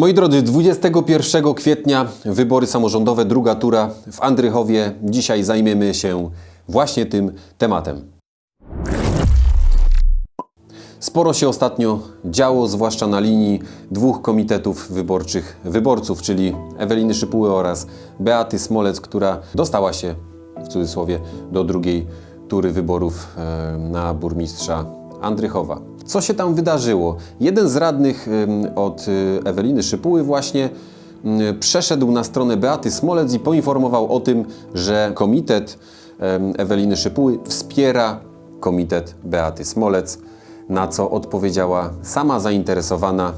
Moi drodzy, 21 kwietnia wybory samorządowe, druga tura w Andrychowie. Dzisiaj zajmiemy się właśnie tym tematem. Sporo się ostatnio działo, zwłaszcza na linii dwóch komitetów wyborczych wyborców, czyli Eweliny Szypuły oraz Beaty Smolec, która dostała się w cudzysłowie do drugiej tury wyborów e, na burmistrza Andrychowa. Co się tam wydarzyło? Jeden z radnych od y, Eweliny Szypuły właśnie przeszedł na stronę Beaty Smolec i poinformował o tym, że komitet Eweliny Szypuły wspiera komitet Beaty Smolec, na co odpowiedziała sama zainteresowana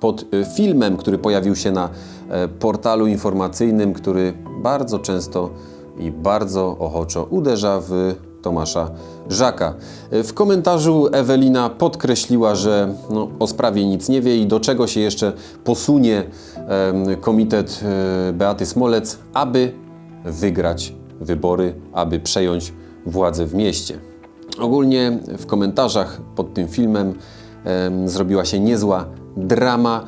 pod y, filmem, który pojawił się na e, portalu informacyjnym, który bardzo często i bardzo ochoczo uderza w Tomasza Żaka. E, W komentarzu Ewelina podkreśliła, że no, o sprawie nic nie wie i do czego się jeszcze posunie em, komitet e, Beaty Smolec, aby wygrać wybory, aby przejąć władzę w mieście. Ogólnie w komentarzach pod tym filmem em, zrobiła się niezła drama.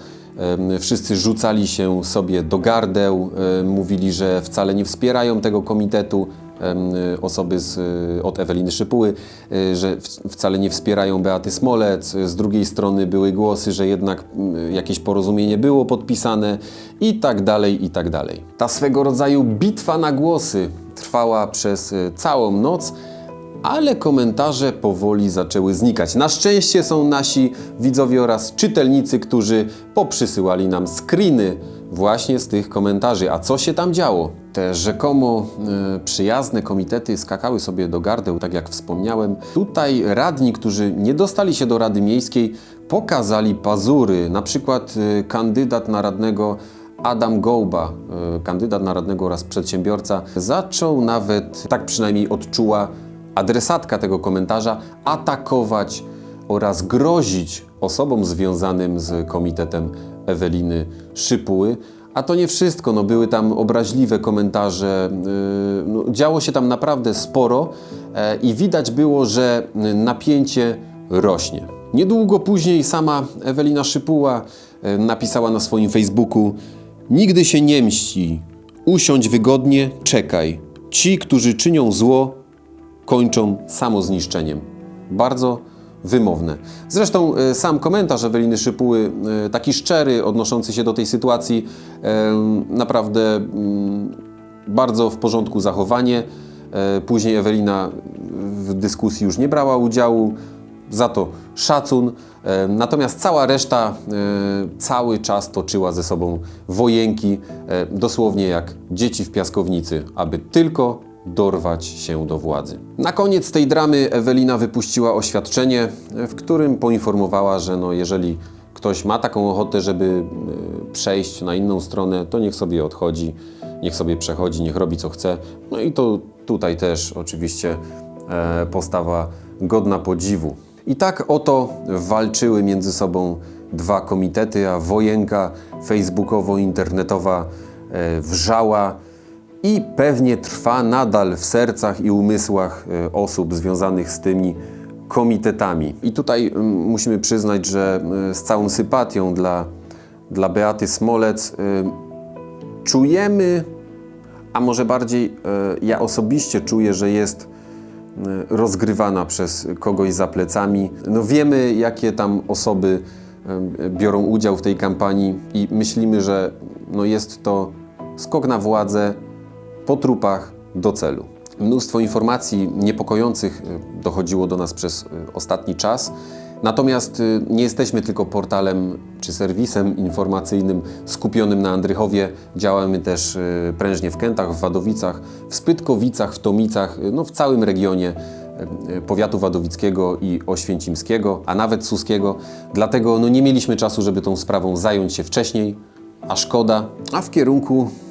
Wszyscy rzucali się sobie do gardeł, mówili, że wcale nie wspierają tego komitetu. Em, Osoby z, y, od Eweliny Szypuły, y, że wcale nie wspierają Beaty Smolec. Z drugiej strony były głosy, że jednak mm, jakieś porozumienie było podpisane i tak dalej, i tak dalej. Ta swego rodzaju bitwa na głosy trwała przez y, całą noc ale komentarze powoli zaczęły znikać. Na szczęście są nasi widzowie oraz czytelnicy, którzy poprzysyłali nam screeny właśnie z tych komentarzy. A co się tam działo? Te rzekomo e, przyjazne komitety skakały sobie do gardeł, tak jak wspomniałem. Tutaj radni, którzy nie dostali się do Rady Miejskiej, pokazali pazury. Na przykład e, kandydat na radnego Adam Gołba, e, kandydat na radnego oraz przedsiębiorca, zaczął nawet, tak przynajmniej odczuła adresatka tego komentarza, atakować oraz grozić osobom związanym z komitetem Eweliny Szypuły. A to nie wszystko, no były tam obraźliwe komentarze, yy, no, działo się tam naprawdę sporo e, i widać było, że napięcie rośnie. Niedługo później sama Ewelina Szypuła e, napisała na swoim Facebooku Nigdy się nie mści, usiądź wygodnie, czekaj. Ci, którzy czynią zło, kończą samozniszczeniem. Bardzo wymowne. Zresztą e, sam komentarz Eweliny Szypuły, e, taki szczery, odnoszący się do tej sytuacji, e, naprawdę mm, bardzo w porządku zachowanie. Później Ewelina w dyskusji już nie brała udziału, za to szacun. Natomiast cała reszta cały czas toczyła ze sobą wojenki, dosłownie jak dzieci w piaskownicy, aby tylko dorwać się do władzy. Na koniec tej dramy Ewelina wypuściła oświadczenie, w którym poinformowała, że no, jeżeli ktoś ma taką ochotę, żeby e, przejść na inną stronę, to niech sobie odchodzi, niech sobie przechodzi, niech robi co chce. No i to tutaj też oczywiście e, postawa godna podziwu. I tak oto walczyły między sobą dwa komitety, a wojenka facebookowo-internetowa e, wrzała i pewnie trwa nadal w sercach i umysłach e, osób związanych z tymi komitetami. I tutaj musimy przyznać, że e, z całą sympatią dla, dla Beaty Smolec e, czujemy, a może bardziej ja osobiście czuję, że jest rozgrywana przez kogoś za plecami. No wiemy, jakie tam osoby biorą udział w tej kampanii i myślimy, że no jest to skok na władzę po trupach do celu. Mnóstwo informacji niepokojących e, dochodziło do nas przez e, ostatni czas. Natomiast y, nie jesteśmy tylko portalem czy serwisem informacyjnym skupionym na Andrychowie. Działamy też y, prężnie w Kętach, w Wadowicach, w Spytkowicach, w Tomicach, y, no w całym regionie y, y, powiatu wadowickiego i oświęcimskiego, a nawet suskiego. Dlatego no, nie mieliśmy czasu, żeby tą sprawą zająć się wcześniej, a szkoda. A w kierunku y,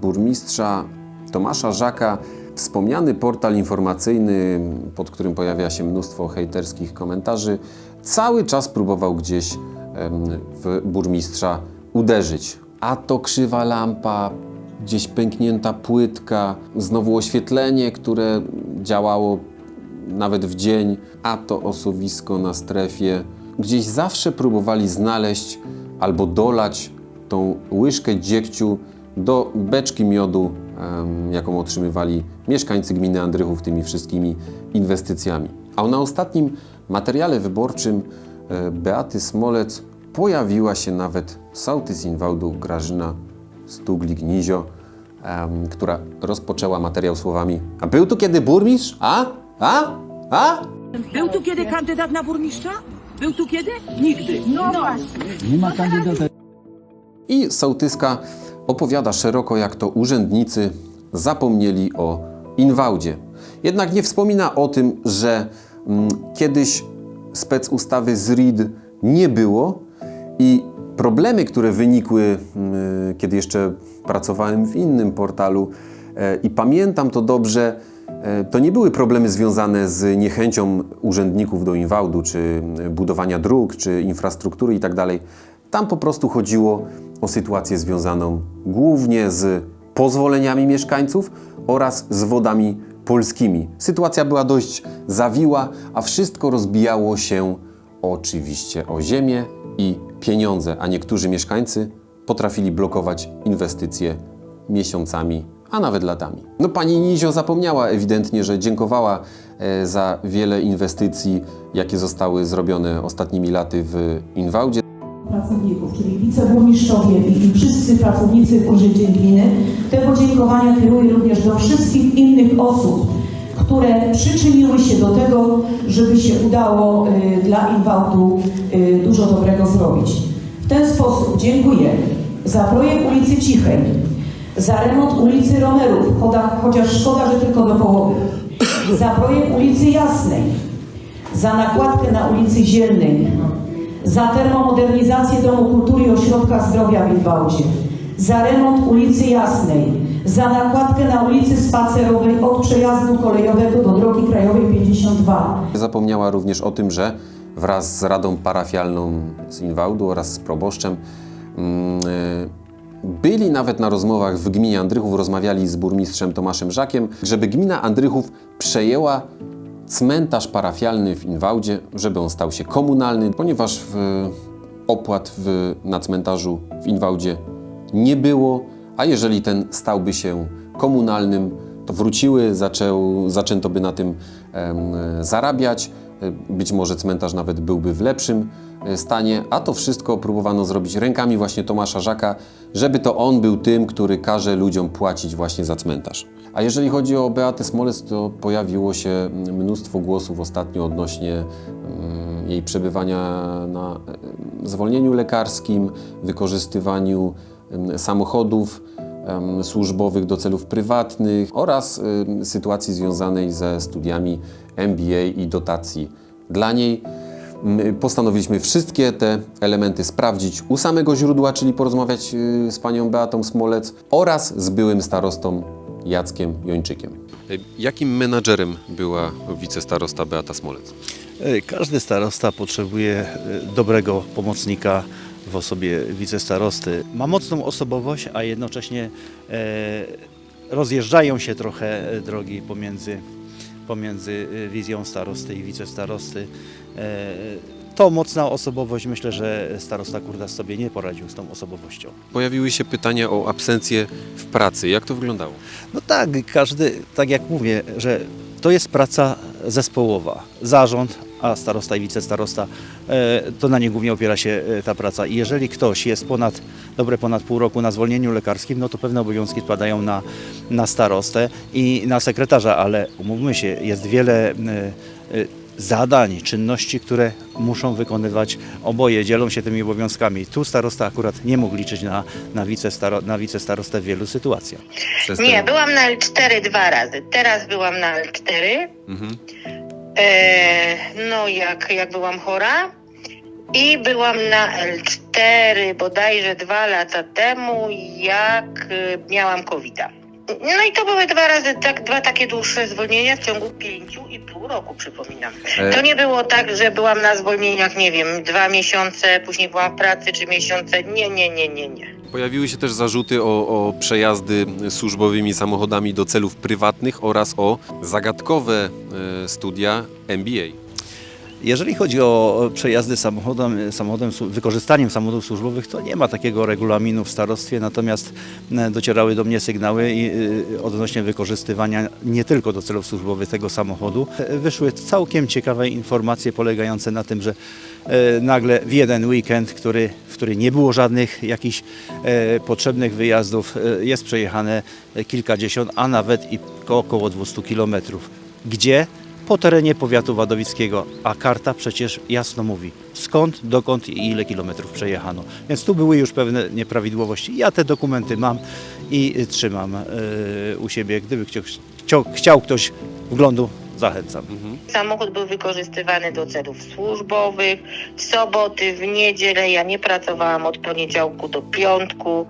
burmistrza Tomasza Żaka wspomniany portal informacyjny, pod którym pojawia się mnóstwo hejterskich komentarzy, cały czas próbował gdzieś w burmistrza uderzyć. A to krzywa lampa, gdzieś pęknięta płytka, znowu oświetlenie, które działało nawet w dzień, a to osuwisko na strefie. Gdzieś zawsze próbowali znaleźć albo dolać tą łyżkę dziegciu do beczki miodu, jaką otrzymywali mieszkańcy gminy Andrychów tymi wszystkimi inwestycjami. A na ostatnim materiale wyborczym e, Beaty Smolec pojawiła się nawet sołtys Inwałdu Grażyna Stugli-Gnizio, em, która rozpoczęła materiał słowami A był tu kiedy burmistrz? A? A? A? Był tu kiedy kandydat na burmistrza? Był tu kiedy? Nigdy. No właśnie. Nie ma kandydata. I sołtyska opowiada szeroko, jak to urzędnicy zapomnieli o Inwałdzie. Jednak nie wspomina o tym, że mm, kiedyś specustawy z RID nie było i problemy, które wynikły, mm, kiedy jeszcze pracowałem w innym portalu e, i pamiętam to dobrze, e, to nie były problemy związane z niechęcią urzędników do Inwałdu, czy budowania dróg, czy infrastruktury itd. Tam po prostu chodziło o sytuację związaną głównie z pozwoleniami mieszkańców oraz z wodami polskimi. Sytuacja była dość zawiła, a wszystko rozbijało się oczywiście o ziemię i pieniądze, a niektórzy mieszkańcy potrafili blokować inwestycje miesiącami, a nawet latami. No pani Nizio zapomniała ewidentnie, że dziękowała e, za wiele inwestycji, jakie zostały zrobione ostatnimi laty w Inwałdzie. Pracowników, czyli wiceburmistrzowie i, wszyscy pracownicy w Urzędzie Gminy. Te podziękowania kieruję również do wszystkich innych osób, które przyczyniły się do tego, żeby się udało y, dla Inwałtu y, dużo dobrego zrobić. W ten sposób dziękuję za projekt ulicy Cichej, za remont ulicy Romerów, chociaż szkoda, że tylko do połowy, za projekt ulicy Jasnej, za nakładkę na ulicy Zielnej, za termomodernizację Domu Kultury i Ośrodka Zdrowia w Wilwałdzie, za remont ulicy Jasnej, za nakładkę na ulicy Spacerowej od przejazdu kolejowego do drogi krajowej 52. Zapomniała również o tym, że wraz z Radą Parafialną z Inwałdu oraz z proboszczem mm, e, byli nawet na rozmowach w gminie Andrychów, rozmawiali z burmistrzem Tomaszem Żakiem, żeby gmina Andrychów przejęła cmentarz parafialny w Inwałdzie, żeby on stał się komunalny, ponieważ w, opłat w, na cmentarzu w Inwałdzie nie było, a jeżeli ten stałby się komunalnym, to wróciły, zaczął, zaczęto by na tym em, zarabiać. E, Być może cmentarz nawet byłby w lepszym e, stanie, a to wszystko próbowano zrobić rękami właśnie Tomasza Żaka, żeby to on był tym, który każe ludziom płacić właśnie za cmentarz. A jeżeli chodzi o Beatę Smolec, to pojawiło się mm, mnóstwo głosów ostatnio odnośnie mm, jej przebywania na em, zwolnieniu lekarskim, wykorzystywaniu em, samochodów służbowych do celów prywatnych oraz sytuacji związanej ze studiami MBA i dotacji dla niej. Postanowiliśmy wszystkie te elementy sprawdzić u samego źródła, czyli porozmawiać y, z panią Beatą Smolec oraz z byłym starostą Jackiem Jończykiem. Jakim menadżerem była wicestarosta Beata Smolec? E, Każdy starosta potrzebuje e, dobrego pomocnika w osobie wicestarosty. Ma mocną osobowość, a jednocześnie e, rozjeżdżają się trochę drogi pomiędzy, pomiędzy e, wizją starosty i wicestarosty. E, To mocna osobowość. Myślę, że starosta Kurdas sobie nie poradził z tą osobowością. Pojawiły się pytania o absencję w pracy. Jak to wyglądało? No tak, każdy, tak jak mówię, że to jest praca zespołowa. Zarząd, a starosta i wicestarosta, e, to na nie głównie opiera się e, ta praca. I jeżeli ktoś jest ponad, dobre ponad pół roku na zwolnieniu lekarskim, no to pewne obowiązki spadają na, na starostę i na sekretarza, ale umówmy się, jest wiele e, zadań, czynności, które muszą wykonywać oboje, dzielą się tymi obowiązkami. Tu starosta akurat nie mógł liczyć na, na, wicestaro, na wicestarostę w wielu sytuacjach. Nie, byłam na L4 dwa razy. Teraz byłam na L4. Mhm. E, no, jak, jak byłam chora. I byłam na L4 bodajże dwa lata temu, jak e, miałam covid -a. No i to były dwa razy tak, dwa takie dłuższe zwolnienia w ciągu pięciu i pół roku, przypominam. E- To nie było tak, że byłam na zwolnieniach, nie wiem, dwa miesiące, później byłam w pracy, trzy miesiące. Nie, nie, nie, nie, nie. Pojawiły się też zarzuty o, o przejazdy służbowymi samochodami do celów prywatnych oraz o zagadkowe e, studia MBA. Jeżeli chodzi o przejazdy samochodem, samochodem wykorzystaniem samochodów służbowych, to nie ma takiego regulaminu w starostwie, natomiast e, docierały do mnie sygnały y, odnośnie wykorzystywania nie tylko do celów służbowych tego samochodu. E, Wyszły całkiem ciekawe informacje polegające na tym, że e, nagle w jeden weekend, który, w który nie było żadnych jakichś e, potrzebnych wyjazdów, e, jest przejechane kilkadziesiąt, a nawet i około 200 kilometrów. Gdzie? Po terenie powiatu wadowickiego, a karta przecież jasno mówi skąd, dokąd i ile kilometrów przejechano. Więc tu były już pewne nieprawidłowości. Ja te dokumenty mam i trzymam y, u siebie. Gdyby chciał, chciał, chciał ktoś wglądu, zachęcam. Samochód był wykorzystywany do celów służbowych, w soboty, w niedzielę. Ja nie pracowałam od poniedziałku do piątku,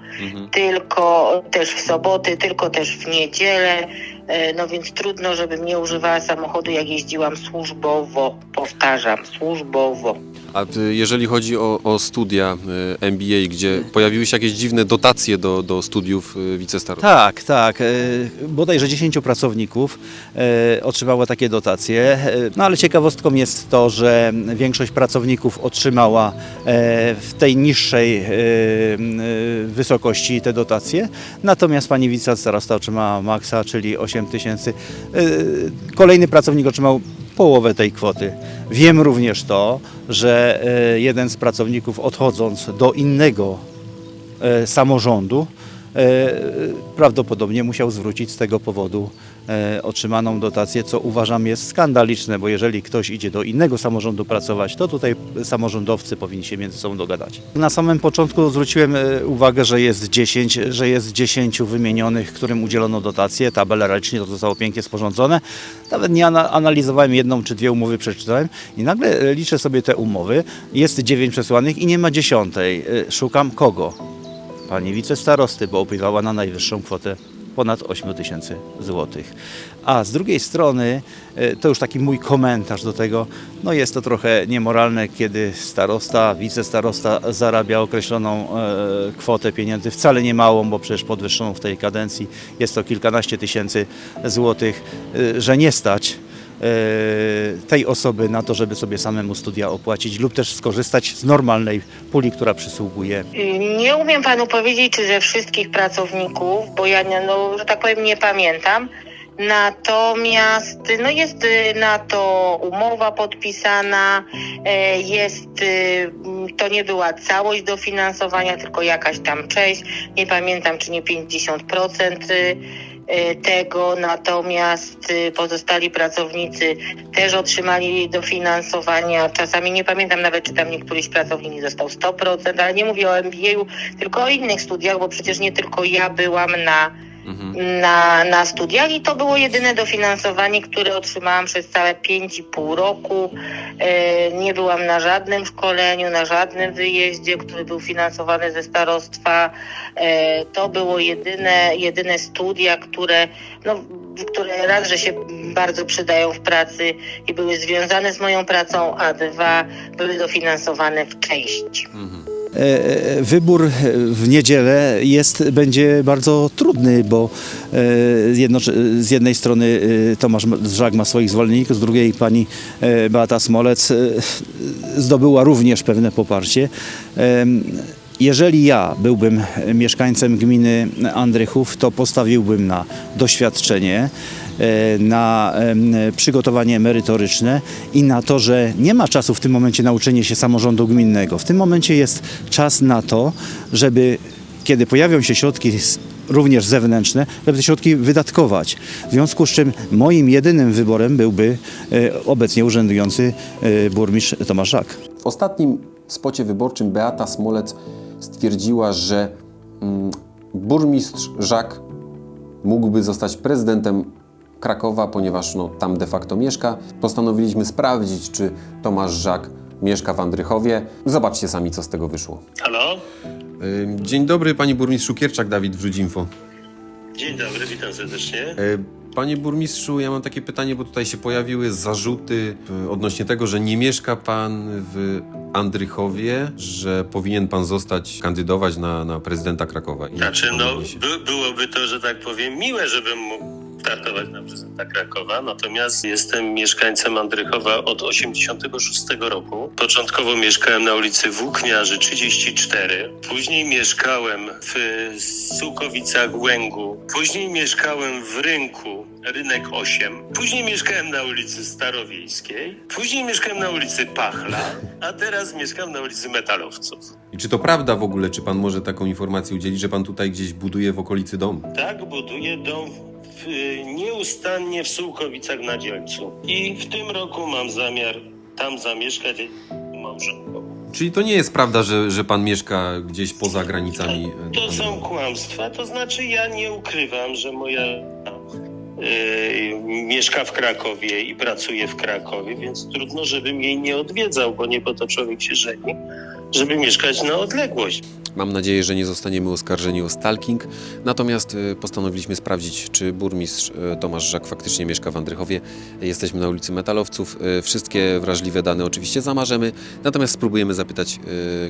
tylko też w soboty, tylko też w niedzielę. E, No więc trudno, żebym nie używała samochodu, jak jeździłam służbowo. Powtarzam, służbowo. A jeżeli chodzi o, o studia y, MBA, gdzie pojawiły się jakieś dziwne dotacje do, do studiów y, wicestarostów? Tak, tak. e, Bodajże 10 pracowników e, otrzymało takie dotacje. E, No ale ciekawostką jest to, że większość pracowników otrzymała e, w tej niższej e, e, wysokości te dotacje. Natomiast pani wicestarosta otrzymała maksa, czyli 8 tysięcy. E, Kolejny pracownik otrzymał połowę tej kwoty. Wiem również to, że e, jeden z pracowników odchodząc do innego e, samorządu prawdopodobnie musiał zwrócić z tego powodu otrzymaną dotację, co uważam jest skandaliczne, bo jeżeli ktoś idzie do innego samorządu pracować, to tutaj samorządowcy powinni się między sobą dogadać. Na samym początku zwróciłem e, uwagę, że jest 10, że jest 10 wymienionych, którym udzielono dotację, tabela ręcznie to zostało pięknie sporządzone. Nawet nie ana- analizowałem jedną czy dwie umowy, przeczytałem i nagle e, liczę sobie te umowy, jest 9 przesłanych i nie ma dziesiątej. E, Szukam kogo? pani wicestarosty, bo opiewała na najwyższą kwotę ponad 8 tysięcy złotych. A z drugiej strony, e, to już taki mój komentarz do tego, no jest to trochę niemoralne, kiedy starosta, wicestarosta zarabia określoną e, kwotę pieniędzy, wcale nie małą, bo przecież podwyższoną w tej kadencji jest to kilkanaście tysięcy złotych, e, że nie stać tej osoby na to, żeby sobie samemu studia opłacić lub też skorzystać z normalnej puli, która przysługuje Nie umiem panu powiedzieć, czy ze wszystkich pracowników, bo ja, no, że tak powiem, nie pamiętam. Natomiast no jest na to umowa podpisana, e, jest, y, to nie była całość dofinansowania, tylko jakaś tam część, nie pamiętam czy nie 50% y, y, tego, natomiast y, pozostali pracownicy też otrzymali dofinansowania, czasami nie pamiętam nawet czy tam niektóryś pracownik dostał 100%, ale nie mówię o MBA-u, tylko o innych studiach, bo przecież nie tylko ja byłam na na, na studiach i to było jedyne dofinansowanie, które otrzymałam przez całe 5,5 roku. E, nie byłam na żadnym szkoleniu, na żadnym wyjeździe, który był finansowany ze starostwa. E, to było jedyne, jedyne studia, które, no, które raz, że się bardzo przydają w pracy i były związane z moją pracą, a dwa były dofinansowane w części. E, Wybór w niedzielę jest, będzie bardzo trudny, bo e, z jednej strony e, Tomasz Żak ma swoich zwolenników, z drugiej pani e, Beata Smolec e, zdobyła również pewne poparcie. Jeżeli ja byłbym mieszkańcem gminy Andrychów, to postawiłbym na doświadczenie, e, na przygotowanie merytoryczne i na to, że nie ma czasu w tym momencie na uczenie się samorządu gminnego. W tym momencie jest czas na to, żeby kiedy pojawią się środki również zewnętrzne, żeby te środki wydatkować. W związku z czym moim jedynym wyborem byłby e, obecnie urzędujący e, burmistrz Tomasz Żak. W ostatnim spocie wyborczym Beata Smolec stwierdziła, że mm, burmistrz Żak mógłby zostać prezydentem Krakowa, ponieważ no, tam de facto mieszka. Postanowiliśmy sprawdzić, czy Tomasz Żak mieszka w Andrychowie. Zobaczcie sami, co z tego wyszło. Halo? Dzień dobry, panie burmistrzu Kierczak, Dawid Wrzudzimfo. Dzień dobry, witam serdecznie. Panie burmistrzu, ja mam takie pytanie, bo tutaj się pojawiły zarzuty e, odnośnie tego, że nie mieszka pan w Andrychowie, że powinien pan zostać kandydować na, na prezydenta Krakowa. I Znaczy, no, by, byłoby to, że tak powiem, miłe, żebym mógł startować na prezydenta Krakowa, natomiast jestem mieszkańcem Andrychowa od 86 roku. Początkowo mieszkałem na ulicy Włókniarzy 34, później mieszkałem w Sułkowicach Łęgu, później mieszkałem w Rynku, Rynek 8, później mieszkałem na ulicy Starowiejskiej, później mieszkałem na ulicy Pachla, a teraz mieszkam na ulicy Metalowców. I czy to prawda w ogóle, czy pan może taką informację udzielić, że pan tutaj gdzieś buduje w okolicy dom? Tak, buduję dom w, nieustannie w Sułkowicach na Dzielcu. I w tym roku mam zamiar tam zamieszkać małżonką. Czyli to nie jest prawda, że, że pan mieszka gdzieś poza granicami? e, To są kłamstwa, to znaczy ja nie ukrywam, że moja yy, mieszka w Krakowie i pracuje w Krakowie, więc trudno, żebym jej nie odwiedzał, bo nie po to człowiek się żeni, żeby mieszkać na odległość. Mam nadzieję, że nie zostaniemy oskarżeni o stalking. Natomiast e, postanowiliśmy sprawdzić, czy burmistrz e, Tomasz Żak faktycznie mieszka w Andrychowie. Jesteśmy na ulicy Metalowców. E, Wszystkie wrażliwe dane oczywiście zamarzemy. Natomiast spróbujemy zapytać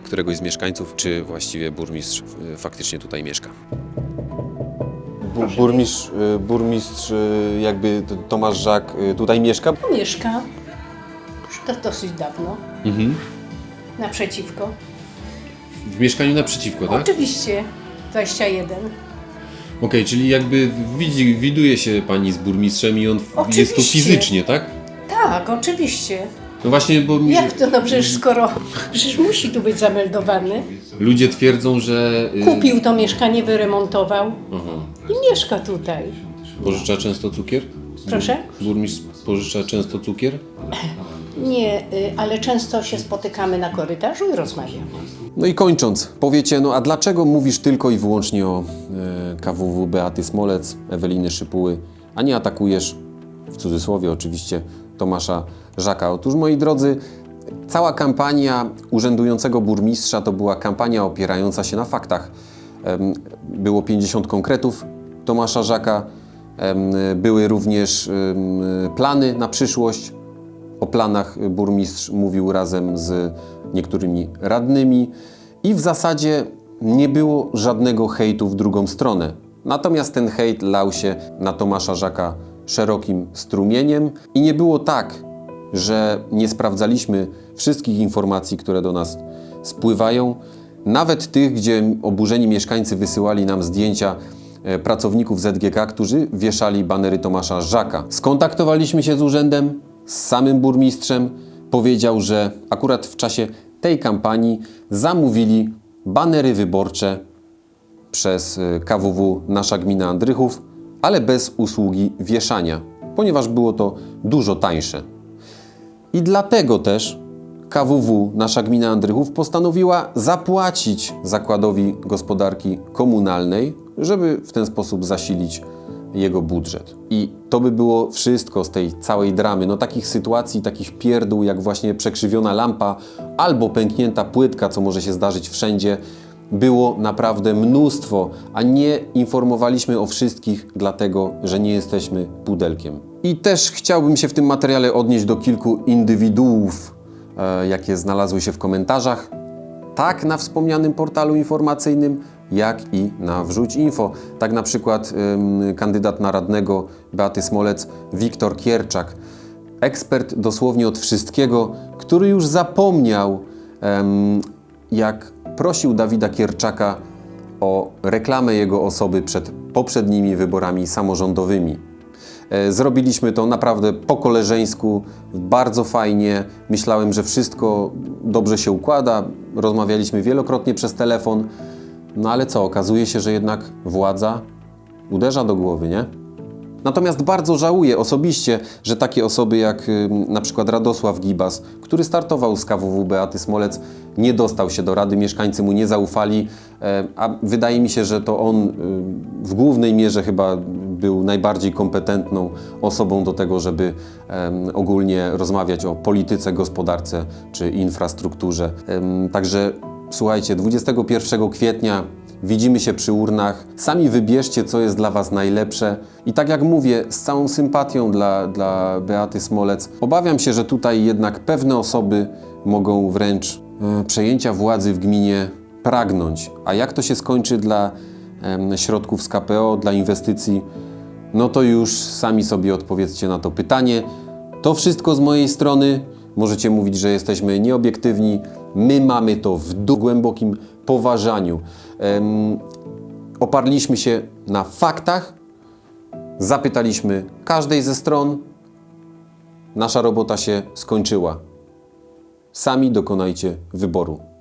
któregoś z mieszkańców, czy właściwie burmistrz faktycznie tutaj mieszka. Burmistrz, burmistrz jakby Tomasz Żak tutaj mieszka? Mieszka już to dosyć dawno. Naprzeciwko. W mieszkaniu naprzeciwko, Oczywiście 21. Okej, czyli jakby widzi, widuje się pani z burmistrzem i on jest tu Oczywiście. fizycznie, tak? Tak, oczywiście. No właśnie, bo mi- Jak to no przecież skoro przecież musi tu być zameldowany. ludzie twierdzą, że y, Kupił to mieszkanie, wyremontował Aha. i mieszka tutaj. pożycza często cukier? Proszę? Burmistrz pożycza często cukier? Nie, y, ale często się spotykamy na korytarzu i rozmawiamy. No i kończąc, powiecie, no a dlaczego mówisz tylko i wyłącznie o e, KWW Beaty Smolec, Eweliny Szypuły, a nie atakujesz, w cudzysłowie oczywiście, Tomasza Żaka? Otóż, moi drodzy, cała kampania urzędującego burmistrza to była kampania opierająca się na faktach. Było 50 konkretów Tomasza Żaka, były również plany na przyszłość, o planach burmistrz mówił razem z niektórymi radnymi i w zasadzie nie było żadnego hejtu w drugą stronę. Natomiast ten hejt lał się na Tomasza Żaka szerokim strumieniem i nie było tak, że nie sprawdzaliśmy wszystkich informacji, które do nas spływają, nawet tych, gdzie oburzeni mieszkańcy wysyłali nam zdjęcia e, pracowników ZGK, którzy wieszali banery Tomasza Żaka. Skontaktowaliśmy się z urzędem, z samym burmistrzem. Powiedział, że akurat w czasie tej kampanii zamówili banery wyborcze przez e, KWW Nasza Gmina Andrychów, ale bez usługi wieszania, ponieważ było to dużo tańsze. I dlatego też KWW, nasza gmina Andrychów, postanowiła zapłacić Zakładowi Gospodarki Komunalnej, żeby w ten sposób zasilić jego budżet. I to by było wszystko z tej całej dramy. No takich sytuacji, takich pierdół, jak właśnie przekrzywiona lampa albo pęknięta płytka, co może się zdarzyć wszędzie, było naprawdę mnóstwo, a nie informowaliśmy o wszystkich, dlatego że nie jesteśmy pudelkiem. I też chciałbym się w tym materiale odnieść do kilku indywiduów, e, jakie znalazły się w komentarzach, tak na wspomnianym portalu informacyjnym, jak i na Wrzuć Info. Tak na przykład ym, kandydat na radnego Beaty Smolec, Wiktor Kierczak, ekspert dosłownie od wszystkiego, który już zapomniał, em, jak prosił Dawida Kierczaka o reklamę jego osoby przed poprzednimi wyborami samorządowymi. E, Zrobiliśmy to naprawdę po koleżeńsku, bardzo fajnie. Myślałem, że wszystko dobrze się układa. Rozmawialiśmy wielokrotnie przez telefon. No ale co, okazuje się, że jednak władza uderza do głowy, nie? Natomiast bardzo żałuję osobiście, że takie osoby jak ym, na przykład Radosław Gibas, który startował z KWW Beaty Smolec, nie dostał się do rady, mieszkańcy mu nie zaufali, e, a wydaje mi się, że to on y, w głównej mierze chyba był najbardziej kompetentną osobą do tego, żeby ogólnie rozmawiać o polityce, gospodarce czy infrastrukturze. Także słuchajcie, 21 kwietnia Widzimy się przy urnach. Sami wybierzcie, co jest dla Was najlepsze. I tak jak mówię, z całą sympatią dla, dla Beaty Smolec, obawiam się, że tutaj jednak pewne osoby mogą wręcz e, przejęcia władzy w gminie pragnąć. A jak to się skończy dla środków z KPO, dla inwestycji, no to już sami sobie odpowiedzcie na to pytanie. To wszystko z mojej strony. Możecie mówić, że jesteśmy nieobiektywni. My mamy to w głębokim poważaniu. Em, oparliśmy się na faktach, zapytaliśmy każdej ze stron. Nasza robota się skończyła. Sami dokonajcie wyboru.